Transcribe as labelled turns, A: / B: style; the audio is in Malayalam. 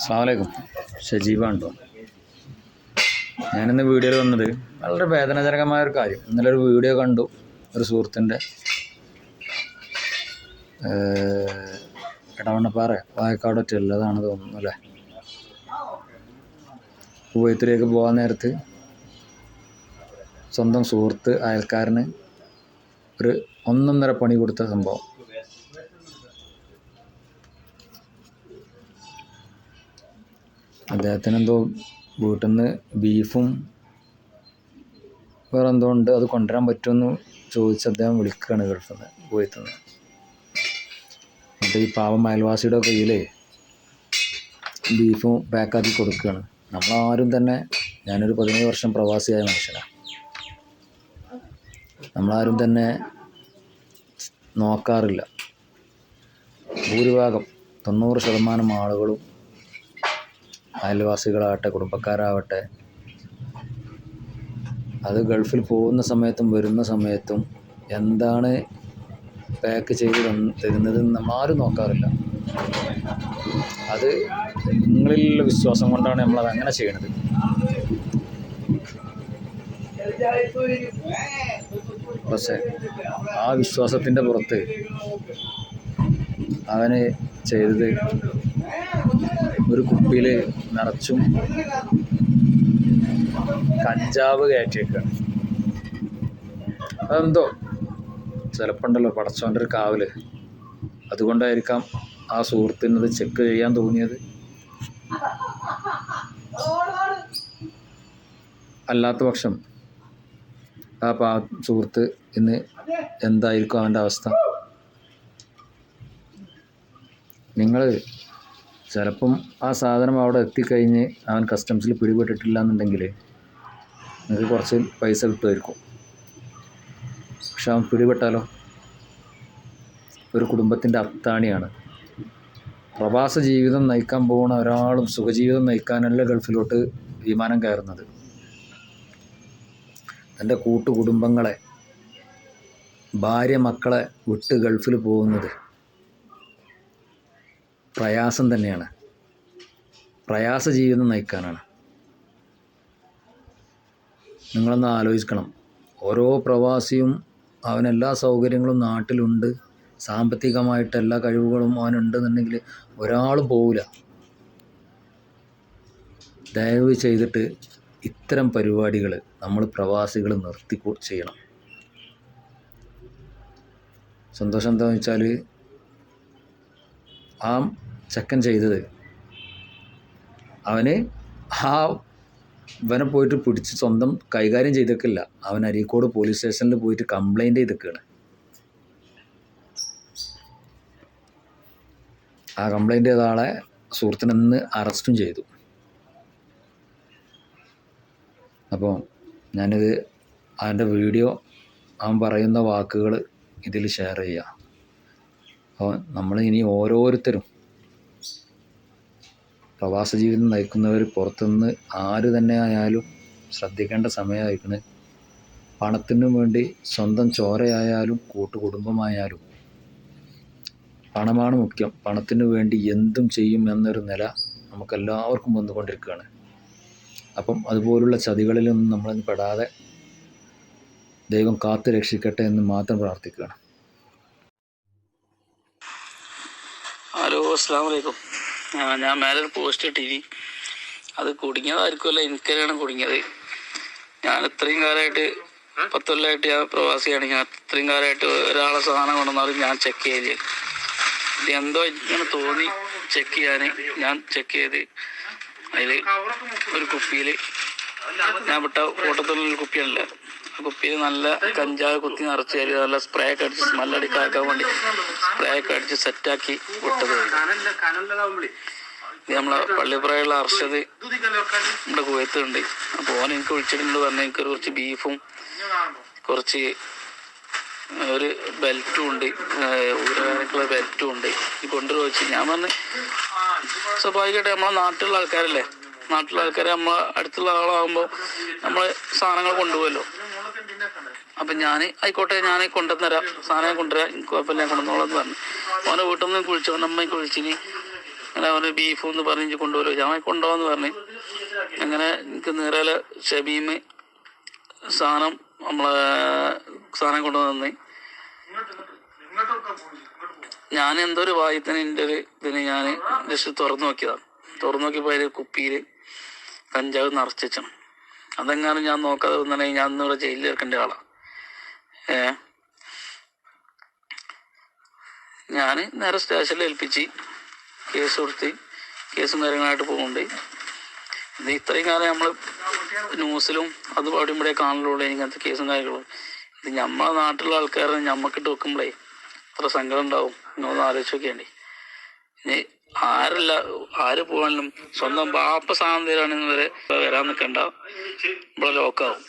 A: അസ്സാമലൈക്കും ഷജീബാണ് ഞാനിന്ന് വീഡിയോയിൽ വന്നത് വളരെ വേദനാജനകമായ ഒരു കാര്യം. ഇന്നലെ ഒരു വീഡിയോ കണ്ടു. ഒരു സുഹൃത്തിന്റെ ഇടവണ്ണപ്പാറ വായക്കാടൊറ്റ ഉള്ളതാണ് തോന്നുന്നു അല്ലേ? കുവൈത്തിലേക്ക് പോകാൻ നേരത്ത് സ്വന്തം സുഹൃത്ത് അയൽക്കാരന് ഒരു ഒന്നൊന്നര പണി കൊടുത്ത സംഭവം. അദ്ദേഹത്തിന് എന്തോ വീട്ടിൽ നിന്ന് ബീഫും വേറെ എന്തോ ഉണ്ട് അത് കൊണ്ടുവരാൻ പറ്റുമെന്ന് ചോദിച്ച് അദ്ദേഹം വിളിക്കുകയാണ് ഗൾഫിൽ നിന്ന് കുവൈത്തിൽ എന്നിട്ട് ഈ പാവം അയൽവാസിയുടെ കയ്യിലേ ബീഫും പാക്കാക്കി കൊടുക്കുകയാണ്. നമ്മളാരും തന്നെ ഞാനൊരു പതിനേഴ് വർഷം പ്രവാസിയായ മനുഷ്യനാണ് നമ്മളാരും തന്നെ നോക്കാറില്ല. ഭൂരിഭാഗം തൊണ്ണൂറ് ശതമാനം ആളുകളും അയൽവാസികളാവട്ടെ കുടുംബക്കാരാവട്ടെ അത് ഗൾഫിൽ പോകുന്ന സമയത്തും വരുന്ന സമയത്തും എന്താണ് പാക്ക് ചെയ്ത് തന്ന് തരുന്നത് ആരും നോക്കാറില്ല. അത് നിങ്ങളിലുള്ള വിശ്വാസം കൊണ്ടാണ് നമ്മളത് അങ്ങനെ ചെയ്യണത്. പക്ഷേ ആ വിശ്വാസത്തിന്റെ പുറത്ത് അവന് ചെയ്തത് ഒരു കുപ്പിയിൽ നിറച്ചും കഞ്ചാവ് കയറ്റിയേക്കാണ്. അതെന്തോ? ചിലപ്പോൾ ഉണ്ടല്ലോ പടച്ചോന്റെ ഒരു കാവൽ. അതുകൊണ്ടായിരിക്കാം ആ സുഹൃത്തിനത് ചെക്ക് ചെയ്യാൻ തോന്നിയത്. അല്ലാത്ത പക്ഷം ആ പാ സുഹൃത്ത് ഇന്ന് എന്തായിരിക്കും അവന്റെ അവസ്ഥ? നിങ്ങൾ ചിലപ്പം ആ സാധനം അവിടെ എത്തിക്കഴിഞ്ഞ് അവൻ കസ്റ്റംസിൽ പിടിപെട്ടിട്ടില്ല എന്നുണ്ടെങ്കിൽ നിങ്ങൾക്ക് കുറച്ച് പൈസ കിട്ടുമായിരിക്കും. പക്ഷെ അവൻ പിടിപെട്ടാലോ? ഒരു കുടുംബത്തിന്റെ അത്താണിയാണ്. പ്രവാസ ജീവിതം നയിക്കാൻ പോകുന്ന ഒരാളും സുഖജീവിതം നയിക്കാനല്ല ഗൾഫിലോട്ട് വിമാനം കയറുന്നത്. തന്റെ കൂട്ടുകുടുംബങ്ങളെ ഭാര്യ മക്കളെ വിട്ട് ഗൾഫിൽ പോകുന്നത് പ്രയാസം തന്നെയാണ്. പ്രയാസ ജീവിതം നയിക്കാനാണ്. നിങ്ങളൊന്ന് ആലോചിക്കണം. ഓരോ പ്രവാസിയും അവനെല്ലാ സൗകര്യങ്ങളും നാട്ടിലുണ്ട്. സാമ്പത്തികമായിട്ട് എല്ലാ കഴിവുകളും അവനുണ്ടെന്നുണ്ടെങ്കിൽ ഒരാളും പോവില്ല. ദയവ് ചെയ്തിട്ട് ഇത്തരം പരിപാടികൾ നമ്മൾ പ്രവാസികൾ നിർത്തി ചെയ്യണം. സന്തോഷം എന്താണെന്ന് വെച്ചാൽ ആ ചെക്കൻ ചെയ്തത്. അവന് ആ ഇവനെ പോയിട്ട് പിടിച്ച് സ്വന്തം കൈകാര്യം ചെയ്തേക്കില്ല അവൻ അരീക്കോട് പോലീസ് സ്റ്റേഷനിൽ പോയിട്ട് കംപ്ലൈന്റ് ചെയ്തേക്കാണ്. ആ കംപ്ലൈന്റ് ചെയ്ത ആളെ സുഹൃത്തിനെന്ന് അറസ്റ്റും ചെയ്തു. അപ്പോൾ ഞാനിത് അവന്റെ വീഡിയോ അവൻ പറയുന്ന വാക്കുകൾ ഇതിൽ ഷെയർ ചെയ്യുക അപ്പോൾ നമ്മൾ ഇനി ഓരോരുത്തരും പ്രവാസ ജീവിതം നയിക്കുന്നവർ പുറത്തുനിന്ന് ആര് തന്നെ ആയാലും ശ്രദ്ധിക്കേണ്ട സമയമായിരിക്കണ് പണത്തിനു വേണ്ടി സ്വന്തം ചോരയായാലും കൂട്ടുകുടുംബമായാലും പണമാണ് മുഖ്യം. പണത്തിനു വേണ്ടി എന്തും ചെയ്യും എന്നൊരു നില നമുക്കെല്ലാവർക്കും വന്നുകൊണ്ടിരിക്കുകയാണ്. അപ്പം അതുപോലുള്ള ചതികളിലൊന്നും നമ്മളൊന്നും പെടാതെ ദൈവം കാത്തു രക്ഷിക്കട്ടെ എന്ന് മാത്രം പ്രാർത്ഥിക്കുകയാണ്.
B: ഹലോ അസ്സാം വലൈക്കും ഞാൻ മേലെ പോസ്റ്റ് ഇട്ടിരി. അത് കുടുങ്ങിയതായിരിക്കുമല്ലോ എനിക്കറിയാണ് കുടുങ്ങിയത്. ഞാൻ ഇത്രയും കാലമായിട്ട് പത്തൊല്ലായിട്ട് ഞാൻ പ്രവാസിയാണ്. ഞാൻ ഇത്രയും കാലമായിട്ട് ഒരാളെ സാധനം കൊണ്ടുവന്നാലും ഞാൻ ചെക്ക് ചെയ്ത്. ഇത് എന്തോ ഇങ്ങനെ തോന്നി ചെക്ക് ചെയ്യാൻ ഞാൻ ചെക്ക് ചെയ്ത് അതിൽ ഒരു കുപ്പിയിൽ ഞാൻ വിട്ട കൂട്ടത്തിലുള്ള കുപ്പിയല്ല. ആ കുപ്പിയിൽ നല്ല കഞ്ചാവ് കുത്തി നിറച്ച് കയറി നല്ല സ്പ്രേ ഒക്കെ അടിച്ച് സ്മെൽ അടിക്കാക്കാൻ വേണ്ടി സ്പ്രേ ഒക്കെ അടിച്ച് സെറ്റാക്കി വിട്ടത്. നമ്മളെ പള്ളിപ്പുറയുള്ള അർഷദ് നമ്മുടെ കുയത്തുണ്ട് അപ്പോൾ ഓൻ എനിക്ക് വിളിച്ചിട്ടുണ്ട് പറഞ്ഞ എനിക്ക് കുറച്ച് ബീഫും കുറച്ച് ഒരു ബെൽറ്റും ഉണ്ട്. ഊരവേനക്കുള്ള ബെൽറ്റും ഉണ്ട്. ഈ കൊണ്ടുവരുമോ വെച്ച് ഞാൻ പറഞ്ഞു സ്വാഭാവികമായിട്ട് നമ്മളെ നാട്ടിലുള്ള ആൾക്കാരല്ലേ? നാട്ടിലുള്ള ആൾക്കാരെ നമ്മളെ അടുത്തുള്ള ആളാകുമ്പോൾ നമ്മളെ സാധനങ്ങൾ കൊണ്ടുപോകല്ലോ അപ്പം ഞാൻ ആയിക്കോട്ടെ ഞാൻ കൊണ്ടുവന്നരാം. സാധനം കൊണ്ടുവരാം. കുഴപ്പമില്ല കൊണ്ടുവന്നോളാം പറഞ്ഞു. അവനെ വീട്ടിൽ നിന്ന് കുഴിച്ചു അവൻ അമ്മയ്ക്ക് കുഴിച്ചിന്. അങ്ങനെ അവന് ബീഫ് എന്ന് പറഞ്ഞ് കൊണ്ടുവരും ഞാൻ കൊണ്ടുപോകാന്ന് പറഞ്ഞു. അങ്ങനെ എനിക്ക് നീറല ഷബീമ് സാധനം നമ്മളെ സാധനം കൊണ്ടുവന്ന് ഞാൻ എന്തോ ഒരു വായത്തിന് എന്റെ ഒരു ഇതിന് ഞാൻ ജസ്റ്റ് തുറന്നു നോക്കിയതാണ് തുറന്നു നോക്കിയപ്പോൾ അതിൽ കുപ്പിയിൽ കഞ്ചാവ് നിറച്ചു അതെങ്ങാനും ഞാൻ നോക്കാതെ വന്നിട്ടുണ്ടെങ്കിൽ ഞാൻ ഇന്നിവിടെ ജയിലിൽ ഇറക്കേണ്ട ആളാണ് ഏ? ഞാൻ നേരെ സ്റ്റേഷനിൽ ഏൽപ്പിച്ച് കേസ് കൊടുത്ത് കേസും കാര്യങ്ങളായിട്ട് പോകുന്നുണ്ട്. ഇത് ഇത്രയും കാലം നമ്മൾ ന്യൂസിലും അത് അവിടെ ഇവിടെ കാണലുള്ളൂ ഇങ്ങനത്തെ കേസും കാര്യങ്ങളും. ഇത് നമ്മളെ നാട്ടിലുള്ള ആൾക്കാരെ നമ്മക്കിട്ട് വെക്കുമ്പോഴേ അത്ര സങ്കടം ഉണ്ടാവും. ഒന്ന് ആലോചിച്ച് നോക്കിയാണ്ടി. ഇനി ആരല്ല ആര് പോകാനും സ്വന്തം ബാപ്പ സാധനം തരാണെന്ന് വരെ വരാൻ നിൽക്കണ്ട ഇവിടെ ലോക്കാവും